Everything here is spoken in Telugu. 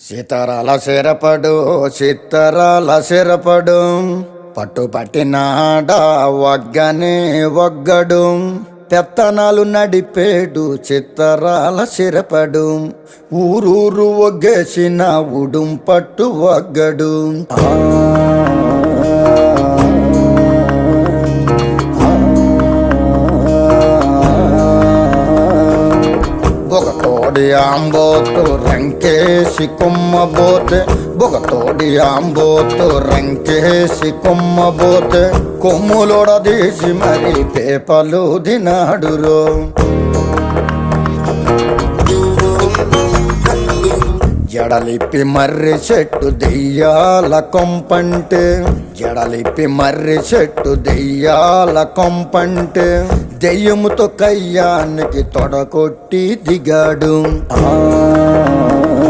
సీతారాల సిరపడు సీతారాల సిరపడు. పట్టు పట్టినాడ వగ్గనే వగ్గడు. పెత్తనాలు నడిపేడు చిత్తరాల సిరపడు. ఊరూరు ఒగ్గేసిన ఉడుం పట్టు వగ్గడు. ఆ బొగతోడి ఆంబోతు రంకేసి కొమ్మబోతే బొగతోడి ఆంబోతు రంకేసి కొమ్మబోతే కొమ్ములొడదీసి మరి పేపలు దినాడురో. జడలిప్పి మర్రి చెట్టు దెయ్యాల కొంపంటే జడలిప్పి మర్రి చెట్టు దెయ్యాల కొంపంటే. దెయ్యముతో కయ్యానికి తొడకొట్టి దిగాడు. ఆ